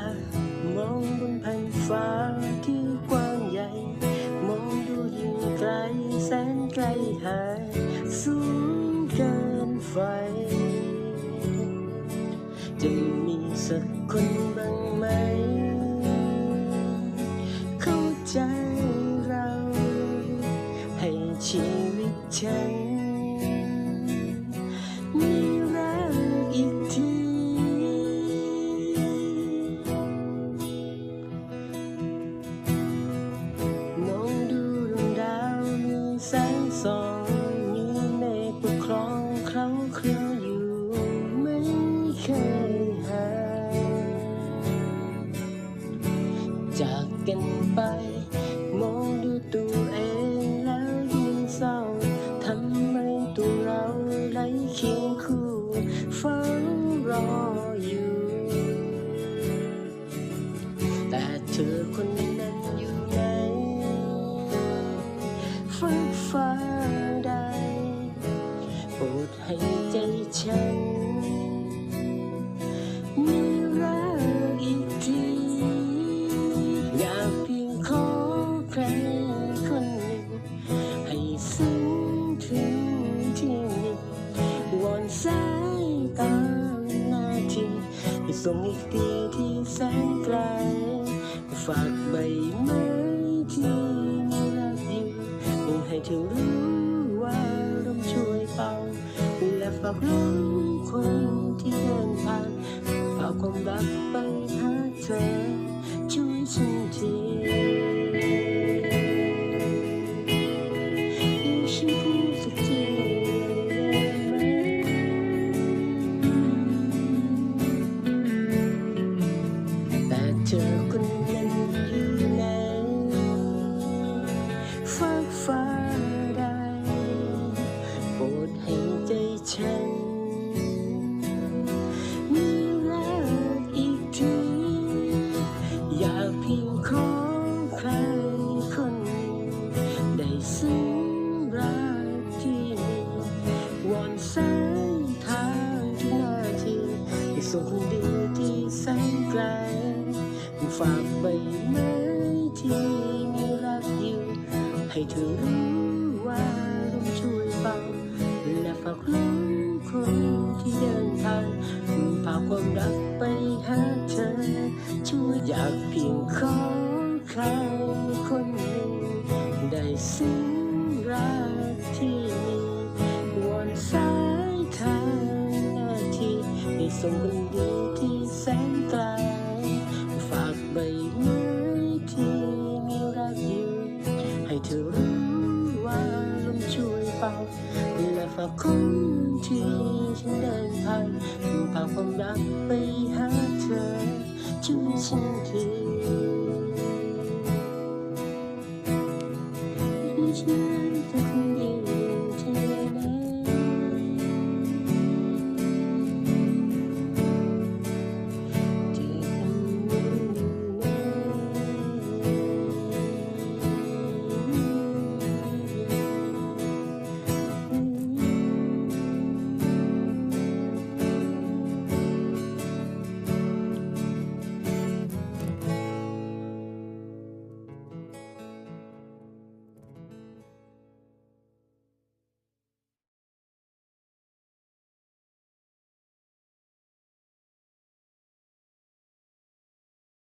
ายตามองบนแผ่นฟ้าที่กว้างใหญ่ มองดูยิ่งไกลแสนไกลหายสูงเกินไฟจะมีสักคนบ้างไหม เข้าใจเรา ให้ชีวิตฉัน องมีเมฆปกครองเคล้าเคลียวอยู่ไม่เคยหายจากกันไป มองดูตัว ส่งอีกทีที่แสนไกล ฝากใบไม้ที่มีรักอยู่คงให้เธอรู้ว่าร่มช่วยเป่า และฝากลมคนที่เดินผ่านฝากความรักไปหาเธอ ส่งคนดีที่แสนไกลฝากใบไม้ที่มีรักอยู่ ให้เธอรู้ว่าลมช่วยเบาและฝากลมคนที่เดินทางพาความรักไปหาเธอ ช่วยอยากเพียงขอใคร ส่งวันดีที่แสนไกลฝากใบไม้ที่มีรักอยู่ให้เธอรู้ว่าลมช่วยเป่าและฝากคนที่ฉันเดินผ่านพาความรักไปหาเธอช่วยฉันที